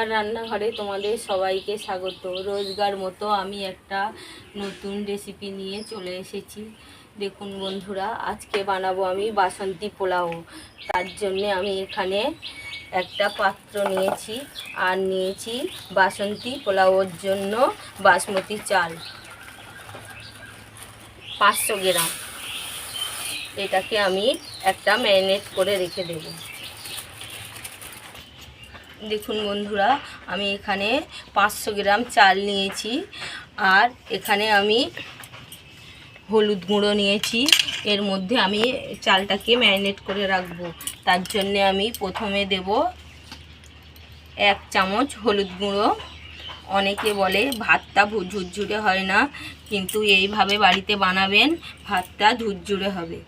আর রান্নাঘরে তোমাদের সবাইকে স্বাগত। রোজগার মতো আমি একটা নতুন রেসিপি নিয়ে চলে এসেছি। দেখুন বন্ধুরা, আজকে বানাবো আমি বাসন্তী পোলাও। তার জন্যে আমি এখানে একটা পাত্র নিয়েছি আর নিয়েছি বাসন্তী পোলাওর জন্য বাসমতি চাল। পাঁচশো গ্রাম। এটাকে আমি একটা ম্যারিনেট করে রেখে দেবো। দেখুন বন্ধুরা, আমি এখানে পাঁচশো গ্রাম চাল নিয়েছি, আর এখানে আমি হলুদ গুঁড়ো নিয়েছি। এর মধ্যে আমি চালটাকে ম্যারিনেট করে রাখব। তার জন্যে আমি প্রথমে দেব এক চামচ হলুদ গুঁড়ো। অনেকে বলে ভাতটা ঝুরঝুরে হয় না, কিন্তু এইভাবে বাড়িতে বানাবেন, ভাতটা ঝুরঝুরে হবে।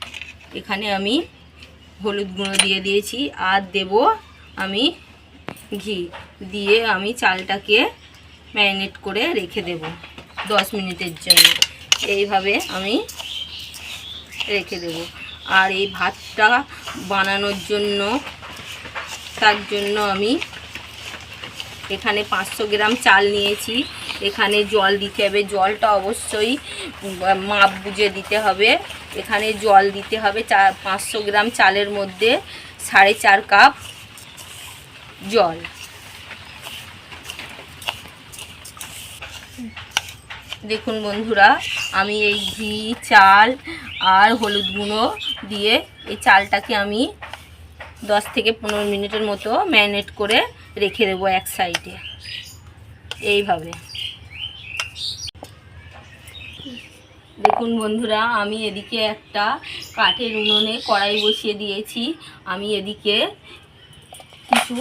এখানে আমি হলুদ গুঁড়ো দিয়ে দিয়েছি, আর দেব আমি ঘি দিয়ে আমি চালটাকে ম্যারিনেট করে রেখে দেব দশ মিনিটের জন্য। এইভাবে আমি রেখে দেব। আর এই ভাতটা বানানোর জন্য, তার জন্য আমি এখানে পাঁচশো গ্রাম চাল নিয়েছি। এখানে জল দিতে হবে। জলটা অবশ্যই মাপ বুঝে দিতে হবে। এখানে জল দিতে হবে চা, পাঁচশো গ্রাম চালের মধ্যে সাড়ে চার কাপ জল। দেখুন বন্ধুরা, আমি এই ঘি, চাল আর হলুদ গুঁড়ো দিয়ে এই চালটাকে আমি দশ থেকে পনেরো মিনিটের মতো ম্যারিনেট করে রেখে দেবো এক সাইডে। এইভাবে। দেখুন বন্ধুরা, আমি এদিকে একটা কাঠের উনুনে কড়াই বসিয়ে দিয়েছি। আমি এদিকে কিছু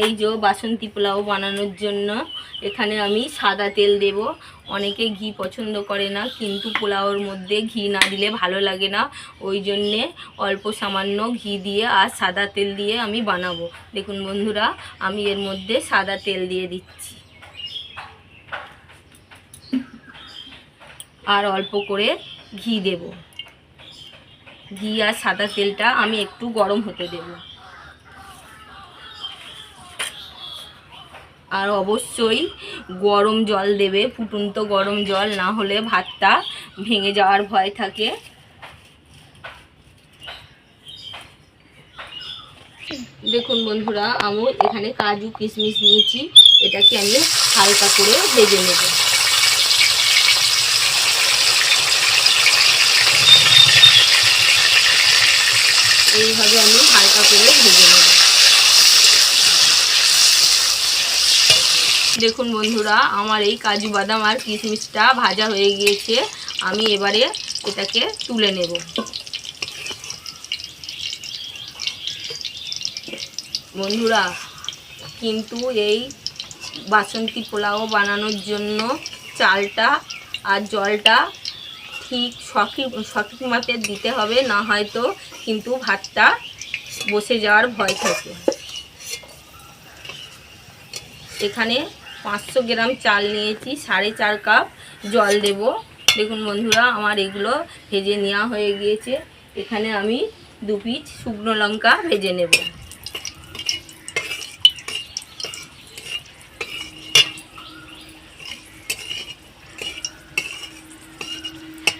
এই যে বাসন্তী পোলাও বানানোর জন্য। এখানে আমি সাদা তেল দেব। অনেকে ঘি পছন্দ করে না, কিন্তু পোলাওর মধ্যে ঘি না দিলে ভালো লাগে না। ওই জন্যে অল্প সামান্য ঘি দিয়ে আর সাদা তেল দিয়ে আমি বানাবো। দেখুন বন্ধুরা, আমি এর মধ্যে সাদা তেল দিয়ে দিচ্ছি। আর অল্প করে ঘি দেব। ঘি আর সাদা তেলটা আমি একটু গরম হতে দেবো। আর অবশ্যই গরম জল দেবে, ফুটন্ত গরম জল, না হলে ভাতটা ভেঙে যাওয়ার ভয় থাকে। দেখুন বন্ধুরা, আমি এখানে কাজু কিশমিশ নিয়েছি, এটাকে আমি হালকা করে ভেজে নেব। এইভাবে আমি হালকা করে ভেজে নেব। দেখুন বন্ধুরা, আমার এই কাজু বাদাম আর কিশমিশটা ভাজা হয়ে গিয়েছে। আমি এবারে এটাকে তুলে নেব। বন্ধুরা, কিন্তু এই বাসন্তী পোলাও বানানোর জন্য চালটা আর জলটা ঠিক সঠিক সঠিক মাপের দিতে হবে, না হয়তো কিন্তু ভাতটা বসে যাওয়ার ভয় থাকে। এখানে পাঁচশো গ্রাম চাল নিয়েছি, সাড়ে চার কাপ জল দেব। দেখুন বন্ধুরা, আমার এগুলো ভেজে নেওয়া হয়ে গিয়েছে। এখানে আমি দু পিস শুকনো লঙ্কা ভেজে নেব।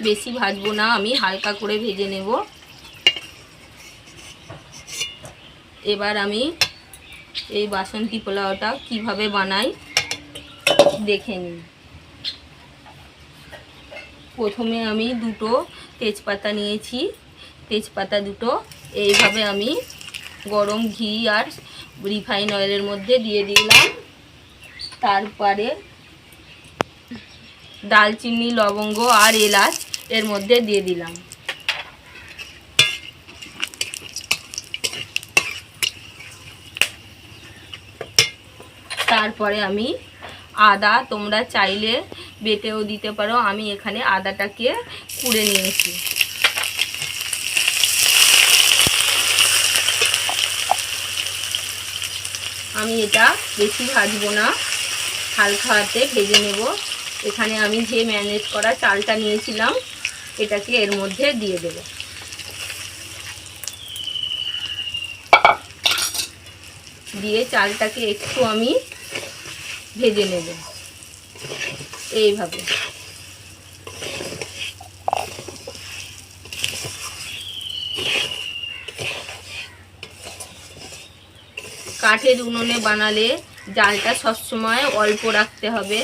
বেশি ভাজবো না, আমি হালকা করে ভেজে নেব। এবার আমি এই বাসন্তী পোলাওটা কীভাবে বানাই দেখে নিই। প্রথমে আমি দুটো তেজপাতা নিয়েছি। তেজপাতা দুটো এইভাবে আমি গরম ঘি আর রিফাইন অয়েলের মধ্যে দিয়ে দিলাম। তারপরে দালচিনি, লবঙ্গ আর এলাচ এর মধ্যে দিয়ে দিলাম। তারপরে আমি আদা তোমরা চাইলে বেটেও দিতে পারো। আমি এখানে আদাটাকে কুড়ে নিয়েছি। আমি এটা বেশি ভাজবো না। হালকা হাতে ভেজে নেব। এখানে আমি যে ম্যানেজ করা চালটা নিয়েছিলাম, এটাকে এর মধ্যে দিয়ে দেবো। দিয়ে চালটাকে একটু আমি ভেজে নেব। এইভাবে। কাঠের উনুনে বানালে জালটা সবসময় অল্প রাখতে হবে।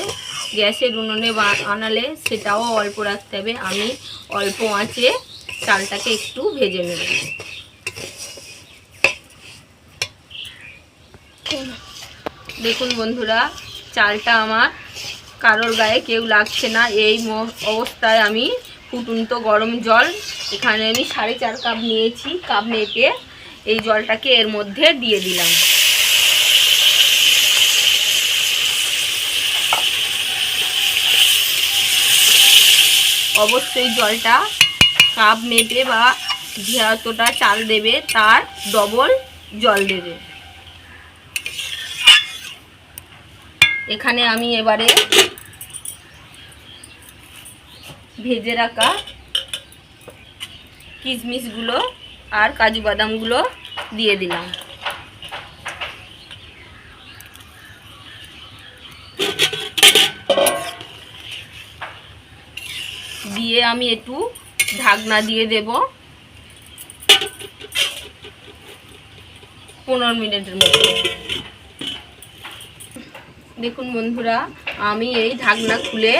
গ্যাসের উনুনে বানালে সেটাও অল্প রাখতে হবে। আমি অল্প আঁচে চালটাকে একটু ভেজে নেব। দেখুন বন্ধুরা চালটা আমার কারোর গায়ে কেউ লাগছে না। এই অবস্থায় আমি ফুটন্ত গরম জল এখানে আমি সাড়ে চার কাপ নিয়েছি, কাপ মেপে এই জলটাকে এর মধ্যে দিয়ে দিলাম। অবশ্যই জলটা কাপ মেপে বা যতটা চাল দেবে তার ডবল জল দেবে। এখানে আমি এবারে ভেজে রাখা কিশমিশগুলো আর কাজু বাদামগুলো দিয়ে দিলাম। দিয়ে আমি একটু ঢাকনা দিয়ে দেব। পনেরো মিনিটের মতো। দেখুন বন্ধুরা, আমি এই ঢাকনা খুলে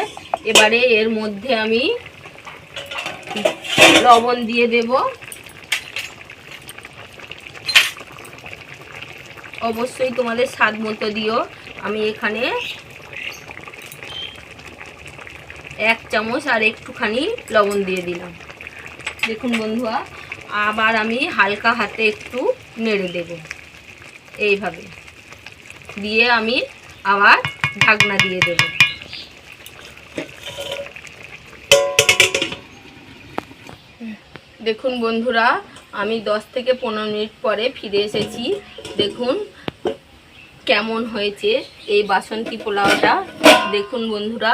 এবারে এর মধ্যে আমি লবণ দিয়ে দেব। অবশ্যই তোমাদের স্বাদ মতো দিও। আমি এখানে এক চামচ আর একটুখানি লবণ দিয়ে দিলাম। দেখুন বন্ধুরা, আবার আমি হালকা হাতে একটু নেড়ে দেব। এইভাবে। দিয়ে আমি আবার ঢাকনা দিয়ে দেব। দেখুন বন্ধুরা, আমি দশ থেকে পনেরো মিনিট পরে ফিরে এসেছি। দেখুন কেমন হয়েছে এই বাসন্তী পোলাওটা। দেখুন বন্ধুরা,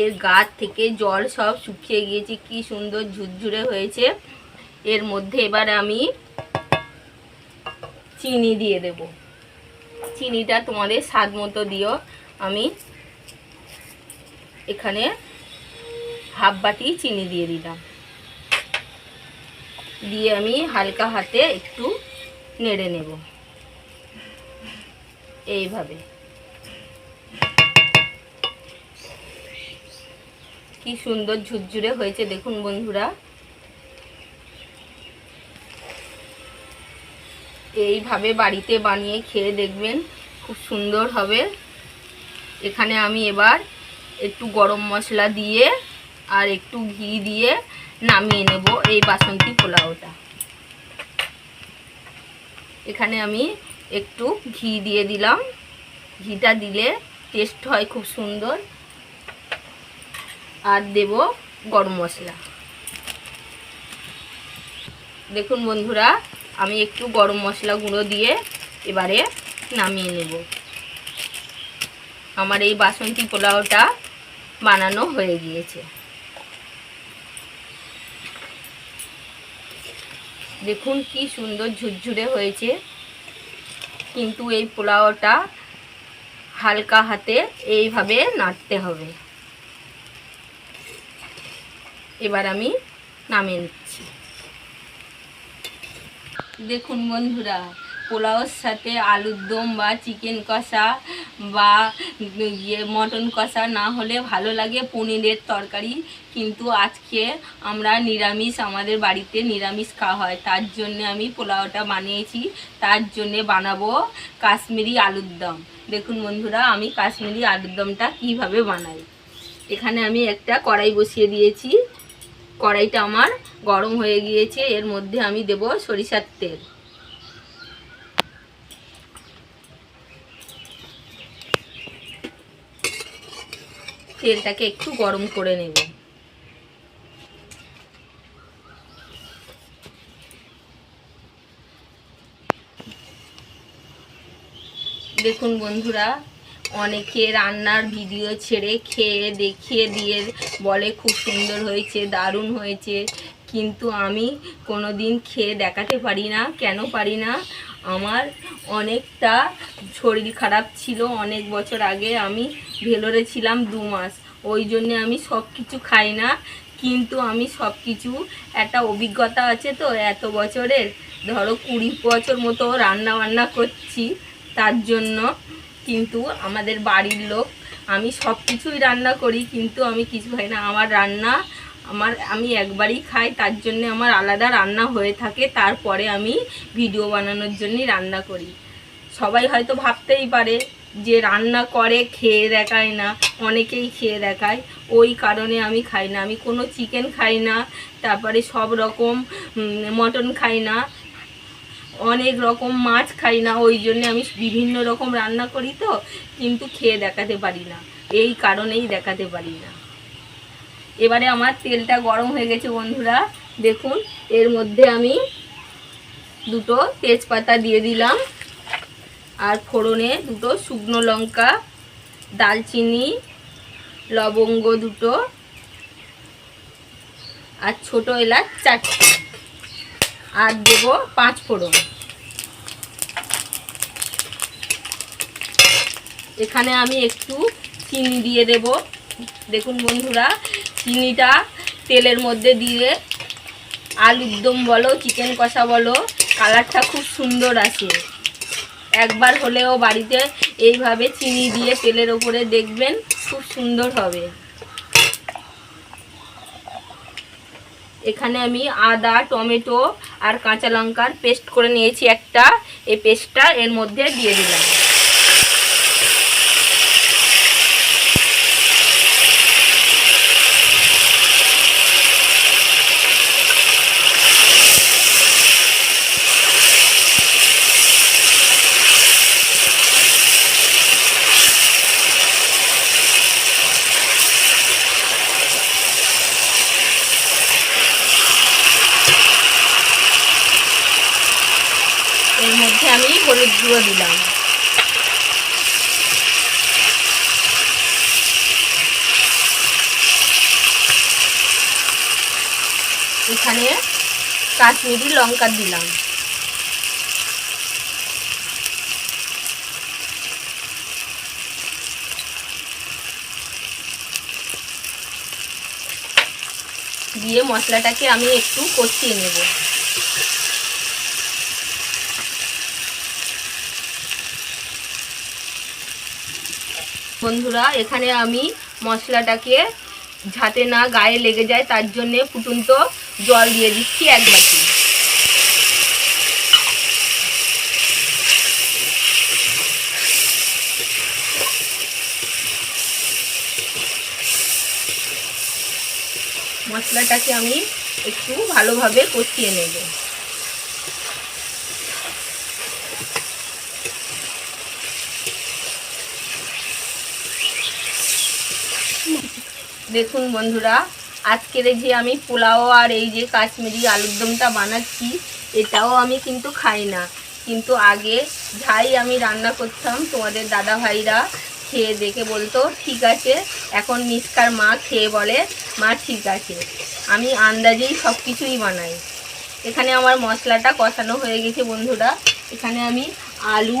এর গাছ থেকে জল সব শুকিয়ে গিয়েছে, কি সুন্দর ঝুরঝুরে হয়েছে। এর মধ্যে এবার আমি চিনি দিয়ে দেব। চিনিটা তোমাদের স্বাদ মতো দিও। আমি এখানে হাফ বাটি চিনি দিয়ে দিলাম। দিয়ে আমি হালকা হাতে একটু নেড়ে নেব। এইভাবে। কি সুন্দর ঝুরঝুরে হয়েছে, দেখুন বন্ধুরা। এইভাবে বাড়িতে বানিয়ে খেয়ে দেখবেন, খুব সুন্দর হবে। এখানে আমি এবার একটু গরম মশলা দিয়ে আর একটু ঘি দিয়ে নামিয়ে নেব এই বাসন্তী পোলাওটা। এখানে আমি একটু ঘি দিয়ে দিলাম। ঘিটা দিলে টেস্ট হয় খুব সুন্দর। আর দেব গরম মশলা। দেখুন বন্ধুরা আমি একটু গরম মশলা গুঁড়ো দিয়ে এবারে নামিয়ে নেব। আমার এই বাসন্তী পোলাওটা বানানো হয়ে গিয়েছে। দেখুন কি সুন্দর ঝুরঝুরে হয়েছে। কিন্তু এই পোলাওটা হালকা হাতে এইভাবে নাড়তে হবে। এবার আমি নামিয়ে নিচ্ছি। দেখুন বন্ধুরা, পোলাওর সাথে আলুর দম বা চিকেন কষা বা ইয়ে মটন কষা না হলে ভালো লাগে পনিরের তরকারি। কিন্তু আজকে আমরা নিরামিষ, আমাদের বাড়িতে নিরামিষ খাওয়া হয়। তার জন্য আমি পোলাওটা বানিয়েছি। তার জন্যে বানাবো কাশ্মীরি আলুর দম। দেখুন বন্ধুরা, আমি কাশ্মীরি আলুর দমটা কীভাবে বানাই। এখানে আমি একটা কড়াই বসিয়ে দিয়েছি। কড়াইটা আমার গরম হয়ে গিয়েছে, এর মধ্যে আমি দেব সরিষার তেল। তেলটাকে একটু গরম করে নেব। দেখুন বন্ধুরা অনেকে রান্নার ভিডিও ছেড়ে খেয়ে দেখিয়ে দিয়ে বলে, খুব সুন্দর হয়েছে, দারুণ হয়েছে। কিন্তু আমি কোনো দিন খেয়ে দেখাতে পারি না, কেন পারি না? আমার অনেকটা শরীর খারাপ ছিল অনেক বছর আগে। আমি ভেলোরে ছিলাম দু মাস। ওই জন্যে আমি সব কিছু খাই না, কিন্তু আমি সব কিছু, একটা অভিজ্ঞতা আছে তো, এত বছরের, ধরো কুড়ি বছর মতো রান্না বান্না করছি, তার জন্য কিন্তু আমাদের বাড়ির লোক, আমি সব কিছুই রান্না করি, কিন্তু আমি কিছু খাই না। আমার রান্না, আমার, আমি একবারই খাই, তার জন্য আমার আলাদা রান্না হয়ে থাকে, তারপরে আমি ভিডিও বানানোর জন্যই রান্না করি। সবাই হয়তো ভাবতেই পারে যে রান্না করে, খেয়ে দেখায় না, অনেকেই খেয়ে দেখায়। ওই কারণে আমি খাই না। আমি কোনো চিকেন খাই না, তারপরে সব রকম মটন খাই না। অনেক রকম মাছ খাই না, ওই জন্য আমি বিভিন্ন রকম রান্না করি তো, কিন্তু খেয়ে দেখাতে পারি না। এই কারণেই দেখাতে পারি না। এবারে আমার তেলটা গরম হয়ে গেছে বন্ধুরা, দেখুন, এর মধ্যে আমি দুটো তেজপাতা দিয়ে দিলাম, আর ফোড়নে দুটো শুকনো লঙ্কা, দালচিনি, লবঙ্গ দুটো, আর ছোট এলাচ চারটে। আর দেবো পাঁচ ফোড়ন। এখানে আমি একটু চিনি দিয়ে দেব। দেখুন বন্ধুরা, চিনিটা তেলের মধ্যে দিয়ে আলুর দম বলো, চিকেন কষা বলো, কালারটা খুব সুন্দর আসে। একবার হলেও বাড়িতে এইভাবে চিনি দিয়ে তেলের ওপরে দেখবেন খুব সুন্দর হবে। এখানে আমি আদা, টমেটো আর কাঁচা লঙ্কার পেস্ট করে নিয়েছি একটা। এই পেস্টটা এর মধ্যে দিয়ে দিলাম এর মধ্যে আমি হলুদ দিলাম এখানে কাশ্মীরি লঙ্কা দিলাম। দিয়ে মশলাটাকে আমি একটু কষিয়ে নেব। বন্ধুরা, এখানে আমি মশলাটাকে যাতে না গায়ে লেগে যায়, তার জন্যে ফুটন্ত জল দিয়ে দিচ্ছি এক বাটি। মশলাটাকে আমি একটু ভালোভাবে কষিয়ে নেব। দেখুন বন্ধুরা, আজকের যে আমি পোলাও আর এই যে কাশ্মীরি আলুর দমটা বানাচ্ছি, এটাও আমি কিন্তু খাই না। কিন্তু আগে যাই আমি রান্না করতাম, তোমাদের দাদা ভাইরা খেয়ে দেখে বলতো, ঠিক আছে, এখন মিসকার মা খেয়ে বলে, মা, ঠিক আছে। আমি আন্দাজেই সব কিছুই বানাই। এখানে আমার মশলাটা কষানো হয়ে গেছে বন্ধুরা। এখানে আমি আলু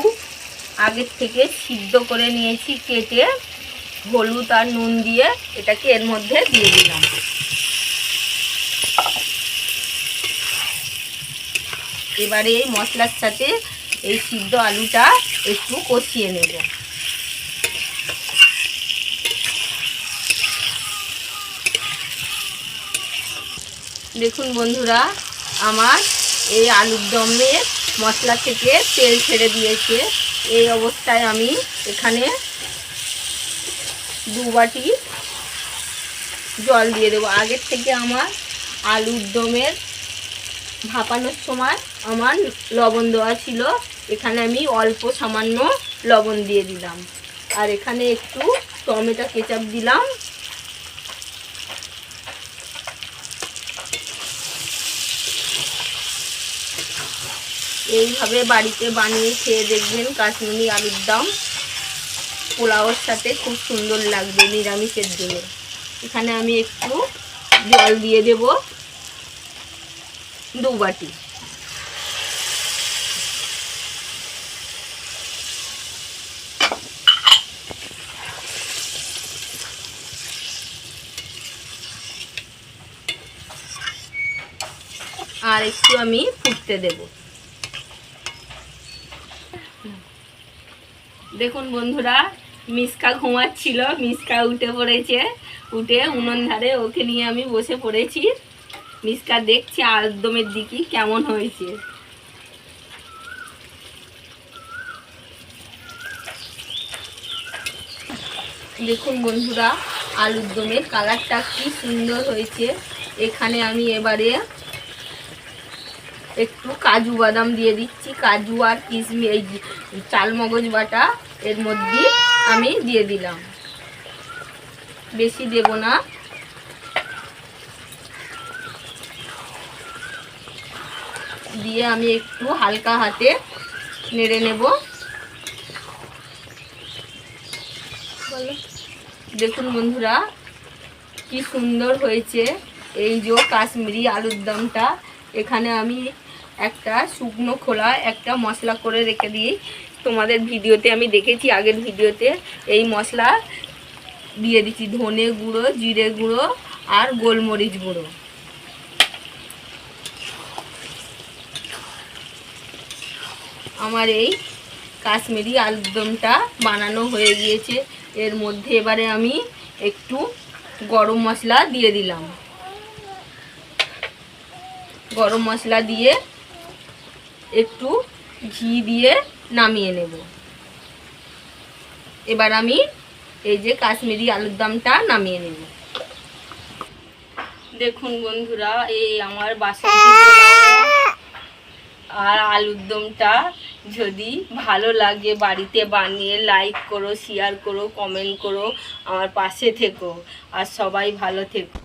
আগের থেকে সিদ্ধ করে নিয়েছি কেটে হলুদ আর নুন দিয়ে এটাকে এর মধ্যে দিয়ে দিলাম। এবারে এই মশলার সাথে এই সিদ্ধ আলুটা একটু কষিয়ে নেব। দেখুন বন্ধুরা, আমার এই আলুর দমের মশলা থেকে তেল ছেড়ে দিয়েছে। এই অবস্থায় আমি এখানে দু বাটি জল দিয়ে দেবো। আগের থেকে আমার আলুর দমের ভাপানোর সময় আমার লবণ দেওয়া ছিল। এখানে আমি অল্প সামান্য লবণ দিয়ে দিলাম। আর এখানে একটু টমেটো কেচাপ দিলাম। এইভাবে বাড়িতে বানিয়ে খেয়ে দেখবেন কাশ্মীরি আলুর দম। পোলাওর সাথে খুব সুন্দর লাগবে নিরামিষের জন্য এখানে আমি একটু জল দিয়ে দেব দু বাটি। আর একটু আমি ফুটতে দেব। দেখুন বন্ধুরা মিসকা ঘুমাচ্ছিল, মিসকা উঠে পড়েছে। উঠে উনুন ধারে ওকে নিয়ে আমি বসে পড়েছি। মিসকা দেখছি আলদমের দিকে কেমন হয়েছে। দেখুন বন্ধুরা, আলুর দমের কালারটা কি সুন্দর হয়েছে। এখানে আমি এবারে একটু কাজু বাদাম দিয়ে দিচ্ছি। কাজু আর কিশমি এই চালমগজ বাটা এর মধ্যে আমি দিয়ে দিলাম। বেশি দেব না। দিয়ে আমি একটু হালকা হাতে নেড়ে নেব। দেখুন বন্ধুরা কি সুন্দর হয়েছে এই যে কাশ্মীরি আলুর দমটা। এখানে আমি একটা শুকনো খোলা একটা মশলা করে রেখে দিই। তোমাদের ভিডিওতে, আমি দেখেছি আগের ভিডিওতে, এই মশলা দিয়ে দিচ্ছি, ধনে গুঁড়ো, জিরে গুঁড়ো আর গোলমরিচ গুঁড়ো। আমার এই কাশ্মীরি আলুর দমটা বানানো হয়ে গিয়েছে। এর মধ্যে এবারে আমি একটু গরম মশলা দিয়ে দিলাম। গরম মশলা দিয়ে একটু ঘি দিয়ে নামিয়ে নেব। এবার আমি এই যে কাশ্মীরি আলুর দমটা নামিয়ে নেব। দেখুন বন্ধুরা, এই আমার আর আলুর দমটা যদি ভালো লাগে বাড়িতে বানিয়ে লাইক করো শেয়ার করো কমেন্ট করো, আমার পাশে থেকো। আর সবাই ভালো থেকো।